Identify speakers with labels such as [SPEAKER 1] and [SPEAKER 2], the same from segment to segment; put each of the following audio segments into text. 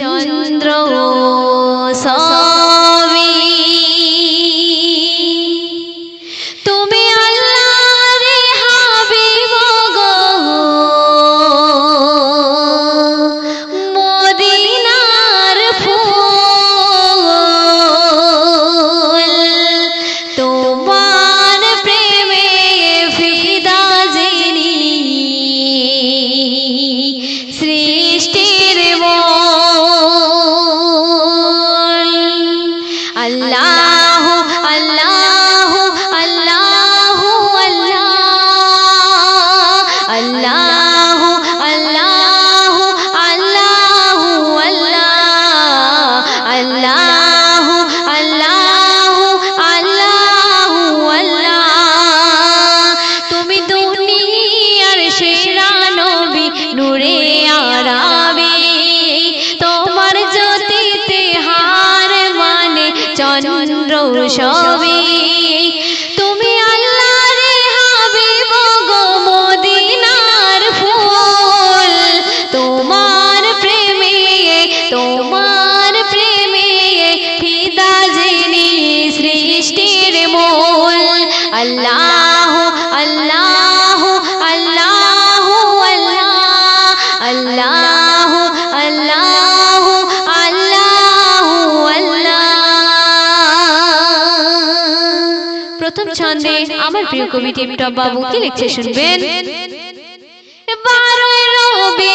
[SPEAKER 1] Johnny. Johnny. সবে তুমি আল্লাহ রে হাবিব গো মদিনার ফুল। তোমার প্রেমে তোমার প্রেমে ফিদা জেনে সৃষ্টির মূল। আল্লাহ ছন্দে আমার প্রিয় কবি টিপটপ বাবু কি লিখছে শুনবেন? বারোই রবি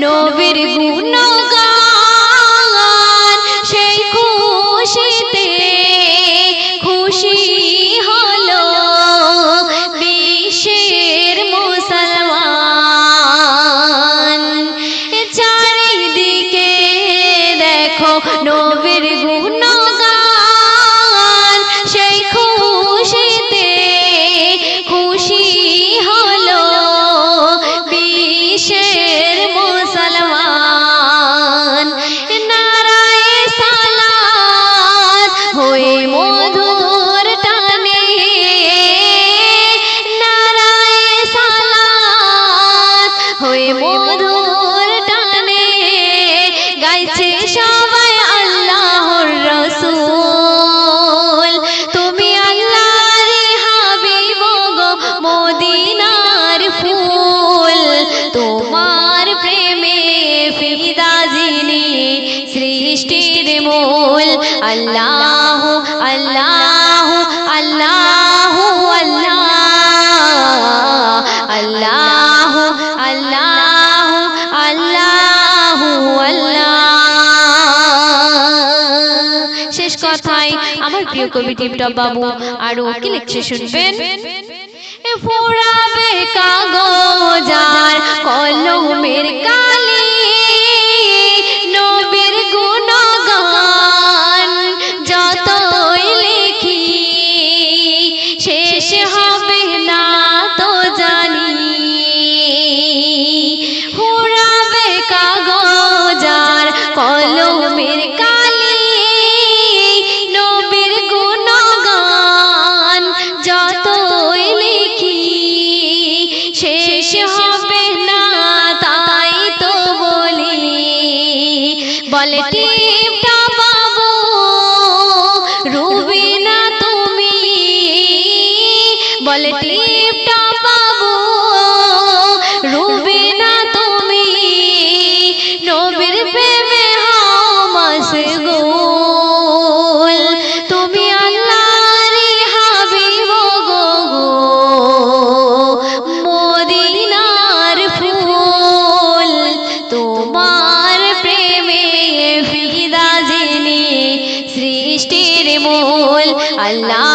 [SPEAKER 1] no virguno ga মূল আল্লাহ আল্লাহ আল্লাহ আল্লাহ আল্লাহ আল্লাহ আল্লাহ আল্লাহ শেষ কথায় আমার প্রিয় কবি টিপটপ বাবু আরও কি লিখছে শুনবেন? ফোড়াবে কাগজার কলমের রুবি না তুমি? বলে আল্লাহ